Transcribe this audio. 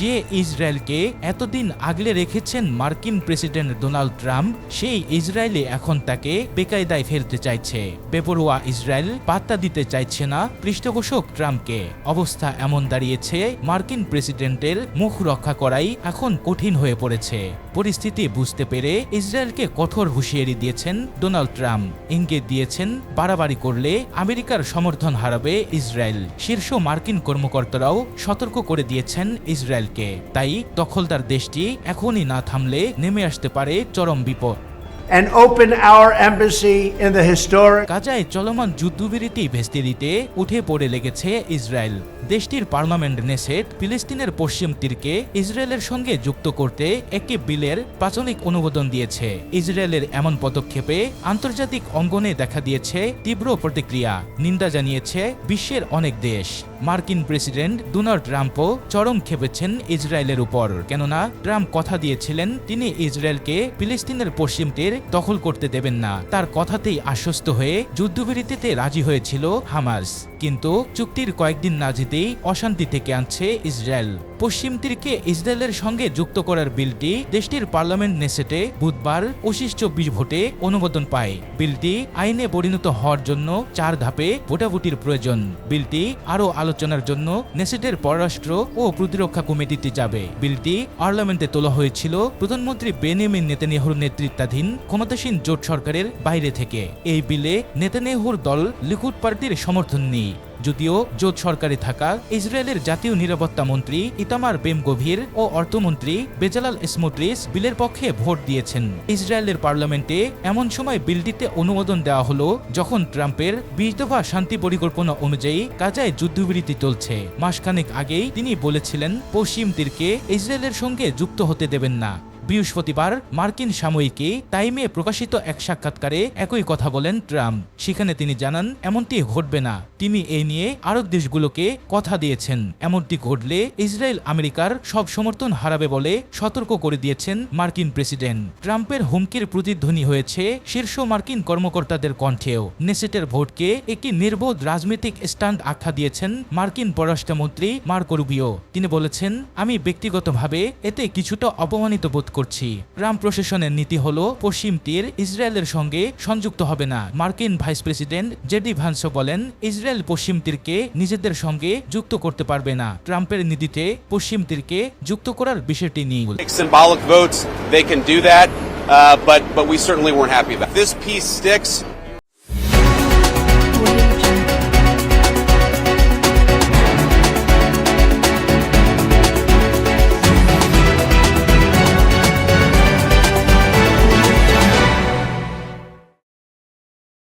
যে ইসরায়েলকে এতদিন আগলে রেখেছেন মার্কিন প্রেসিডেন্ট ডোনাল্ড ট্রাম্প, সেই ইসরায়েলে এখন তাকে বেকায়দায় ফেলতে চাইছে। বেপরোয়া ইসরায়েল পাত্তা দিতে চাইছে না পৃষ্ঠপোষক ট্রাম্পকে। অবস্থা এমন দাঁড়িয়েছে, মার্কিন প্রেসিডেন্টের মুখ রক্ষা করাই এখন কঠিন হয়ে পড়েছে। পরিস্থিতি বুঝতে পেরে ইসরায়েলকে কঠোর হুঁশিয়ারি দিয়েছেন ডোনাল্ড ট্রাম্প। ইঙ্গিত দিয়েছেন, বাড়াবাড়ি করলে আমেরিকার সমর্থন হারাবে ইসরায়েল। শীর্ষ মার্কিন কর্মকর্তারাও সতর্ক করে দিয়েছেন ইসরায়েলকে তাই দখলদার দেশটি এখনই না থামলে নেমে আসতে পারে চরম বিপদ। And open our embassy in the historic গাজায় চলমান যুদ্ধবিরতি ভেস্তে দিতে উঠে পড়ে লেগেছে ইসরায়েল। দেশটির পার্লামেন্ট নেসেট ফিলিস্তিনের পশ্চিম তীরকে ইসরায়েলের সঙ্গে যুক্ত করতে একটি বিলের প্রাথমিক অনুমোদন দিয়েছে। ইসরায়েলের এমন পদক্ষেপে আন্তর্জাতিক অঙ্গনে দেখা দিয়েছে তীব্র প্রতিক্রিয়া। নিন্দা জানিয়েছে বিশ্বের অনেক দেশ। মার্কিন প্রেসিডেন্ট ডোনাল্ড ট্রাম্পও চরম খেপেছেন ইসরায়েলের উপর। কেননা, ট্রাম্প কথা দিয়েছিলেন, তিনি ইসরায়েলকে ফিলিস্তিনের পশ্চিম তীর দখল করতে দেবেন না। তার কথাতেই আশ্বস্ত হয়ে যুদ্ধবিরতিতে রাজি হয়েছিল হামাস। কিন্তু চুক্তির কয়েকদিন না যেতেই অশান্তি থেকে আনছে ইসরায়েল। পশ্চিম তীরকে ইসরায়েলের সঙ্গে যুক্ত করার বিলটি দেশটির পার্লামেন্ট নেসেটে বুধবার পঁচিশ চব্বিশ ভোটে অনুমোদন পায়। বিলটি আইনে পরিণত হওয়ার জন্য চার ধাপে ভোটাভুটির প্রয়োজন। বিলটি আরও আলোচনার জন্য নেসেটের পররাষ্ট্র ও প্রতিরক্ষা কমিটিতে যাবে। বিলটি পার্লামেন্টে তোলা হয়েছিল প্রধানমন্ত্রী বেনিয়ামিন নেতানিয়াহুর নেতৃত্বাধীন ক্ষমতাসীন জোট সরকারের বাইরে থেকে। এই বিলে নেতানিয়াহুর দল লিকুড পার্টির সমর্থন নেই যদিও জোট সরকারে থাকা ইসরায়েলের জাতীয় নিরাপত্তা মন্ত্রী ইতামার বেম গভীর ও অর্থমন্ত্রী বেজালাল স্মোট্রিস বিলের পক্ষে ভোট দিয়েছেন। ইসরায়েলের পার্লামেন্টে এমন সময় বিলটিতে অনুমোদন দেওয়া হলো যখন ট্রাম্পের বিশ দফা শান্তি পরিকল্পনা অনুযায়ী গাজায় যুদ্ধবিরতি চলছে। মাসখানেক আগেই তিনি বলেছিলেন, পশ্চিম তীরকে ইসরায়েলের সঙ্গে যুক্ত হতে দেবেন না। বৃহস্পতিবার মার্কিন সাময়িকী টাইমে প্রকাশিত এক সাক্ষাৎকারে একই কথা বলেন ট্রাম্প। সেখানে তিনি জানান, এমনটি ঘটবে না। তিনি এই নিয়ে আরব দেশগুলোকে কথা দিয়েছেন। এমনটি ঘটলে ইসরায়েল আমেরিকার সব সমর্থন হারাবে বলে সতর্ক করে দিয়েছেন মার্কিন প্রেসিডেন্ট। ট্রাম্পের হুমকির প্রতিধ্বনি হয়েছে শীর্ষ মার্কিন কর্মকর্তাদের কণ্ঠেও। নেসেটের ভোটকে একটি নির্বোধ রাজনৈতিক স্ট্যান্ড আখ্যা দিয়েছেন মার্কিন পররাষ্ট্রমন্ত্রী মার্কো রুবিও। তিনি বলেছেন, আমি ব্যক্তিগতভাবে এতে কিছুটা অপমানিত বোধ করছি ট্রাম্প প্রশাসনের নীতি হল পশ্চিম তীর ইসরায়েলের সঙ্গে সংযুক্ত হবে না মার্কিন ভাইস প্রেসিডেন্ট জেডি ভান্স বলেন ইসরায়েল পশ্চিম তীরকে নিজেদের সঙ্গে যুক্ত করতে পারবে না ট্রাম্পের নীতিতে পশ্চিম তীরকে যুক্ত করার বিষয়টি নিয়ে uh, but but we certainly weren't happy about. it. This peace sticks.